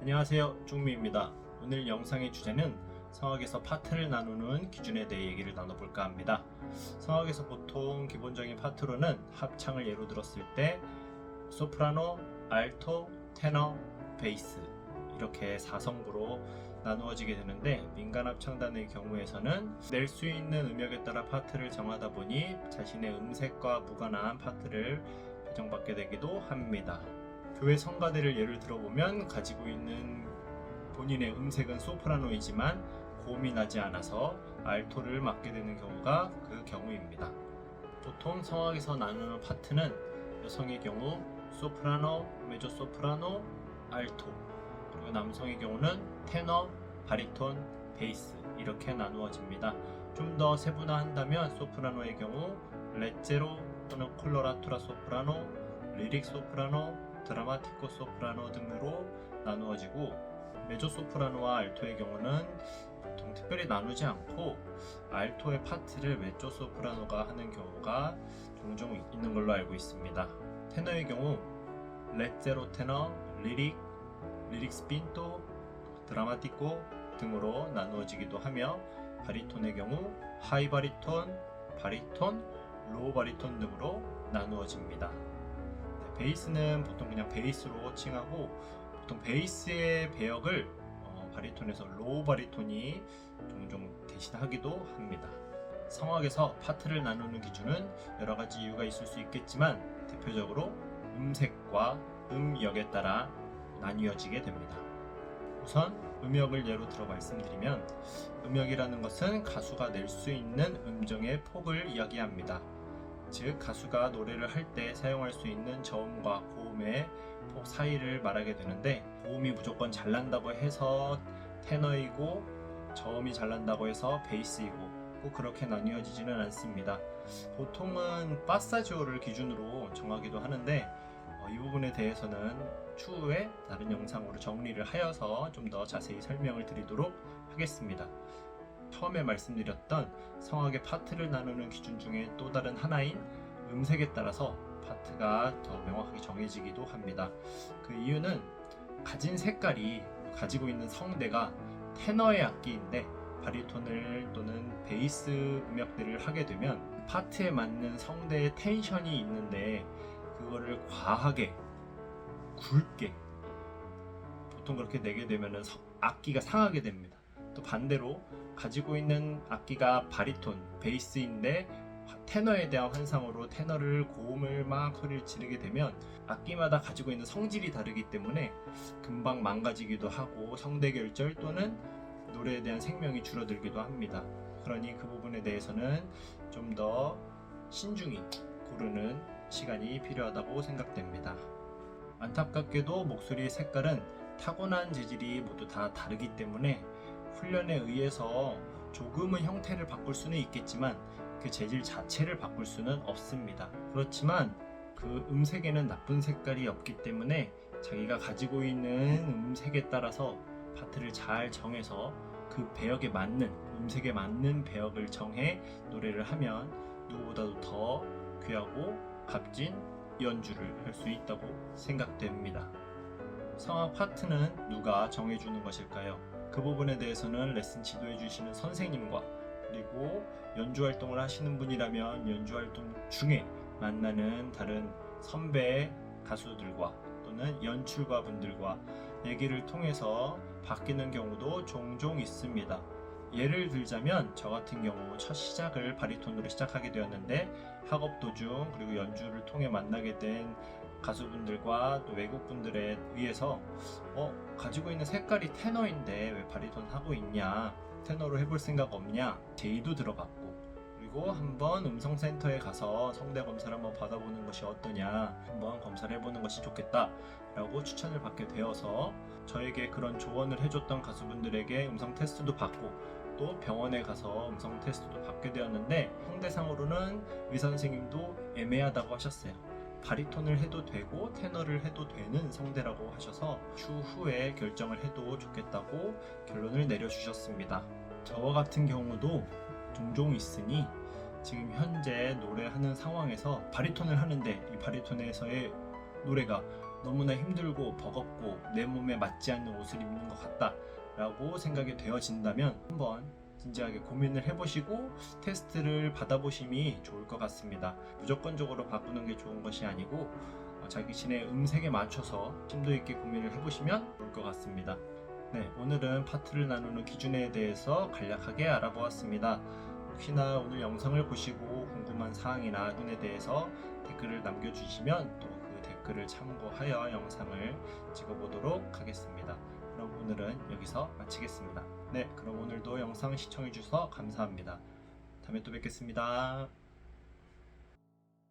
안녕하세요. 중미입니다. 오늘 영상의 주제는 성악에서 파트를 나누는 기준에 대해 얘기를 나눠볼까 합니다. 성악에서 보통 기본적인 파트로는 합창을 예로 들었을 때 소프라노, 알토, 테너, 베이스 이렇게 4성부로 나누어지게 되는데 민간 합창단의 경우에서는 낼 수 있는 음역에 따라 파트를 정하다 보니 자신의 음색과 무관한 파트를 배정받게 되기도 합니다. 교회 성가대를 예를 들어보면 가지고 있는 본인의 음색은 소프라노이지만 고음이 나지 않아서 알토를 맡게 되는 경우가 그 경우입니다. 보통 성악에서 나누는 파트는 여성의 경우 소프라노, 메조소프라노, 알토 그리고 남성의 경우는 테너, 바리톤, 베이스 이렇게 나누어집니다. 좀 더 세분화한다면 소프라노의 경우 레제로 또는 콜로라투라 소프라노, 리릭 소프라노, 드라마티코 소프라노 등으로 나누어지고 메조 소프라노와 알토의 경우는 보통 특별히 나누지 않고 알토의 파트를 메조 소프라노가 하는 경우가 종종 있는 걸로 알고 있습니다. 테너의 경우 레제로 테너, 리릭, 리릭 스핀토, 드라마티코 등으로 나누어지기도 하며 바리톤의 경우 하이 바리톤, 바리톤, 로우 바리톤 등으로 나누어집니다. 네, 베이스는 보통 그냥 베이스로 칭하고 보통 베이스의 배역을 어, 바리톤에서 로우 바리톤이 종종 대신하기도 합니다. 성악에서 파트를 나누는 기준은 여러 가지 이유가 있을 수 있겠지만 대표적으로 음색과 음역에 따라 나뉘어지게 됩니다. 우선 음역을 예로 들어 말씀드리면 음역이라는 것은 가수가 낼 수 있는 음정의 폭을 이야기합니다. 즉 가수가 노래를 할 때 사용할 수 있는 저음과 고음의 폭 사이를 말하게 되는데 고음이 무조건 잘 난다고 해서 테너이고 저음이 잘 난다고 해서 베이스이고 꼭 그렇게 나뉘어지지는 않습니다. 보통은 파사지오를 기준으로 정하기도 하는데 어, 이 부분에 대해서는 추후에 다른 영상으로 정리를 하여서 좀 더 자세히 설명을 드리도록 하겠습니다. 처음에 말씀드렸던 성악의 파트를 나누는 기준 중에 또 다른 하나인 음색에 따라서 파트가 더 명확하게 정해지기도 합니다. 그 이유는 가진 색깔이 가지고 있는 성대가 테너의 악기인데 바리톤을 또는 베이스 음역들을 하게 되면 파트에 맞는 성대의 텐션이 있는데 그거를 과하게 굵게 보통 그렇게 내게 되면 악기가 상하게 됩니다. 또 반대로 가지고 있는 악기가 바리톤, 베이스인데 테너에 대한 환상으로 테너를 고음을 막 소리를 지르게 되면 악기마다 가지고 있는 성질이 다르기 때문에 금방 망가지기도 하고 성대 결절 또는 노래에 대한 생명이 줄어들기도 합니다. 그러니 그 부분에 대해서는 좀 더 신중히 고르는 시간이 필요하다고 생각됩니다. 안타깝게도 목소리의 색깔은 타고난 재질이 모두 다 다르기 때문에 훈련에 의해서 조금은 형태를 바꿀 수는 있겠지만 그 재질 자체를 바꿀 수는 없습니다. 그렇지만 그 음색에는 나쁜 색깔이 없기 때문에 자기가 가지고 있는 음색에 따라서 파트를 잘 정해서 그 배역에 맞는 음색에 맞는 배역을 정해 노래를 하면 누구보다도 더 귀하고 값진 연주를 할 수 있다고 생각됩니다. 성악 파트는 누가 정해주는 것일까요? 그 부분에 대해서는 레슨 지도해 주시는 선생님과 그리고 연주 활동을 하시는 분이라면 연주 활동 중에 만나는 다른 선배 가수들과 또는 연출가 분들과 얘기를 통해서 바뀌는 경우도 종종 있습니다. 예를 들자면 저 같은 경우 첫 시작을 바리톤으로 시작하게 되었는데 학업 도중 그리고 연주를 통해 만나게 된 가수분들과 또 외국분들에 의해서 어 가지고 있는 색깔이 테너인데 왜 바리톤 하고 있냐 테너로 해볼 생각 없냐 제의도 들어봤고 그리고 한번 음성센터에 가서 성대 검사를 한번 받아보는 것이 어떠냐 한번 검사를 해보는 것이 좋겠다 라고 추천을 받게 되어서 저에게 그런 조언을 해줬던 가수분들에게 음성 테스트도 받고 또 병원에 가서 음성 테스트도 받게 되었는데 성대상으로는 의사 선생님도 애매하다고 하셨어요. 바리톤을 해도 되고 테너를 해도 되는 성대라고 하셔서 추후에 결정을 해도 좋겠다고 결론을 내려주셨습니다. 저와 같은 경우도 종종 있으니 지금 현재 노래하는 상황에서 바리톤을 하는데 이 바리톤에서의 노래가 너무나 힘들고 버겁고 내 몸에 맞지 않는 옷을 입는 것 같다 라고 생각이 되어진다면 한번 진지하게 고민을 해보시고 테스트를 받아보심이 좋을 것 같습니다. 무조건적으로 바꾸는 게 좋은 것이 아니고 어, 자기 신의 음색에 맞춰서 심도 있게 고민을 해보시면 좋을 것 같습니다. 네, 오늘은 파트를 나누는 기준에 대해서 간략하게 알아보았습니다. 혹시나 오늘 영상을 보시고 궁금한 사항이나 눈에 대해서 댓글을 남겨주시면 또 그 댓글을 참고하여 영상을 찍어보도록 하겠습니다. 그럼 오늘은 여기서 마치겠습니다. 네, 그럼 오늘도 영상 시청해주셔서 감사합니다. 다음에 또 뵙겠습니다.